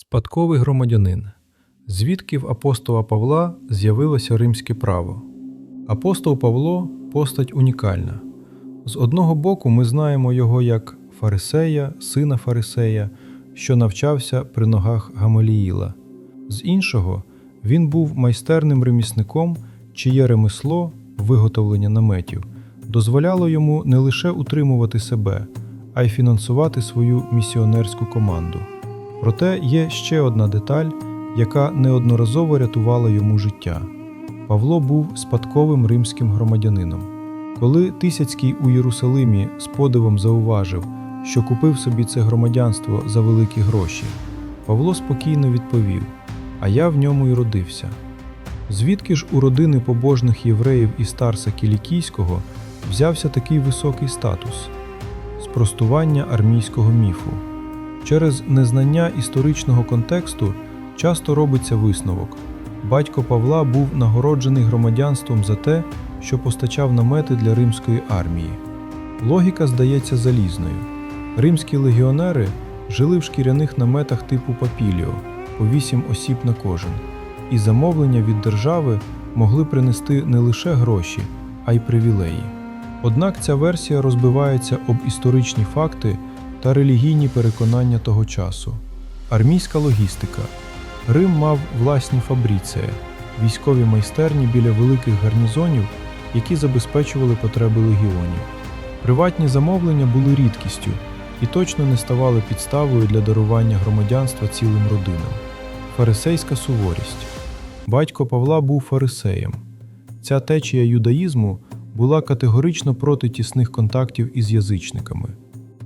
Спадковий громадянин. Звідки в апостола Павла з'явилося римське право? Апостол Павло постать унікальна. З одного боку, ми знаємо його як фарисея, сина фарисея, що навчався при ногах Гамаліїла. З іншого, він був майстерним ремісником, чиє ремесло, виготовлення наметів, дозволяло йому не лише утримувати себе, а й фінансувати свою місіонерську команду. Проте є ще одна деталь, яка неодноразово рятувала йому життя. Павло був спадковим римським громадянином. Коли Тисяцький у Єрусалимі з подивом зауважив, що купив собі це громадянство за великі гроші, Павло спокійно відповів: А я в ньому й родився. Звідки ж у родини побожних євреїв із Тарса Кілікійського взявся такий високий статус? Спростування армійського міфу. Через незнання історичного контексту часто робиться висновок. Батько Павла був нагороджений громадянством за те, що постачав намети для римської армії. Логіка здається залізною. Римські легіонери жили в шкіряних наметах типу папіліо по 8 осіб на кожен, і замовлення від держави могли принести не лише гроші, а й привілеї. Однак ця версія розбивається об історичні факти та релігійні переконання того часу. Армійська логістика. Рим мав власні фабріції, військові майстерні біля великих гарнізонів, які забезпечували потреби легіонів. Приватні замовлення були рідкістю і точно не ставали підставою для дарування громадянства цілим родинам. Фарисейська суворість. Батько Павла був фарисеєм. Ця течія юдаїзму була категорично проти тісних контактів із язичниками.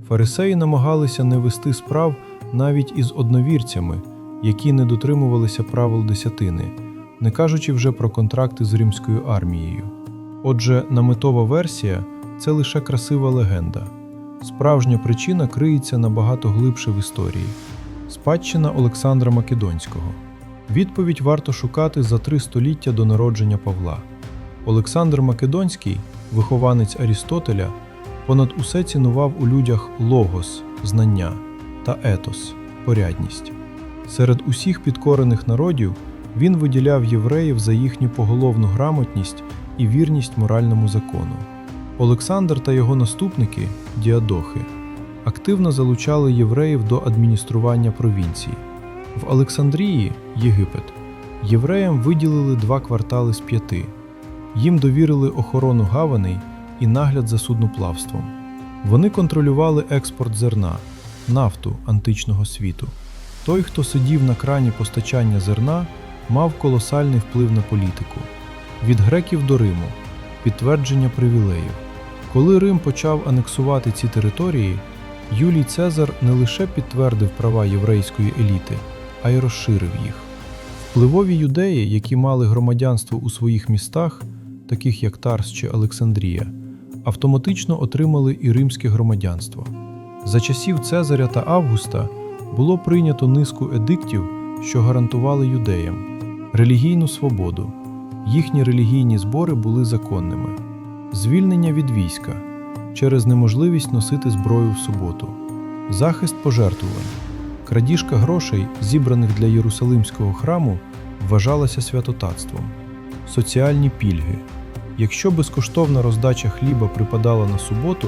Фарисеї намагалися не вести справ навіть із одновірцями, які не дотримувалися правил десятини, не кажучи вже про контракти з римською армією. Отже, наметова версія це лише красива легенда. Справжня причина криється набагато глибше в історії спадщина Олександра Македонського. Відповідь варто шукати за три століття до народження Павла. Олександр Македонський, вихованець Арістотеля, понад усе цінував у людях логос, знання та етос, порядність. Серед усіх підкорених народів він виділяв євреїв за їхню поголовну грамотність і вірність моральному закону. Олександр та його наступники, діадохи, активно залучали євреїв до адміністрування провінції. В Олександрії, Єгипет, євреям виділили два квартали з п'яти. Їм довірили охорону гаваней і нагляд за судноплавством. Вони контролювали експорт зерна, нафту античного світу. Той, хто сидів на крані постачання зерна, мав колосальний вплив на політику. Від греків до Риму підтвердження привілеїв. Коли Рим почав анексувати ці території, Юлій Цезар не лише підтвердив права єврейської еліти, а й розширив їх. Впливові юдеї, які мали громадянство у своїх містах, таких як Тарс чи Олександрія, автоматично отримали і римське громадянство. За часів Цезаря та Августа було прийнято низку едиктів, що гарантували юдеям релігійну свободу. Їхні релігійні збори були законними, звільнення від війська через неможливість носити зброю в суботу, захист пожертвувань, крадіжка грошей, зібраних для Єрусалимського храму, вважалася святотатством, соціальні пільги. Якщо безкоштовна роздача хліба припадала на суботу,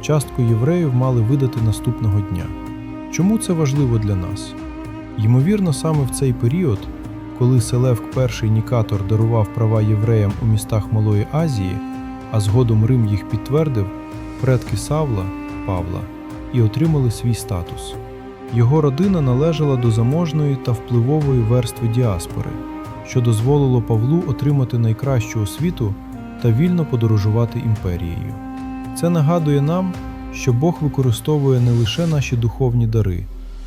частку євреїв мали видати наступного дня. Чому це важливо для нас? Ймовірно, саме в цей період, коли Селевк І Нікатор дарував права євреям у містах Малої Азії, а згодом Рим їх підтвердив, предки Савла, Павла, і отримали свій статус. Його родина належала до заможної та впливової верстви діаспори, що дозволило Павлу отримати найкращу освіту та вільно подорожувати імперією. Це нагадує нам, що Бог використовує не лише наші духовні дари,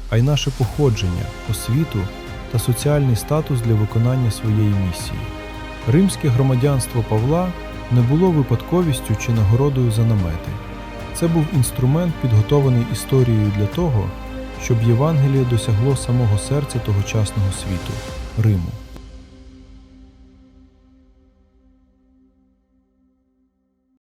а й наше походження, освіту та соціальний статус для виконання своєї місії. Римське громадянство Павла не було випадковістю чи нагородою за намети. Це був інструмент, підготований історією для того, щоб Євангеліє досягло самого серця тогочасного світу Риму.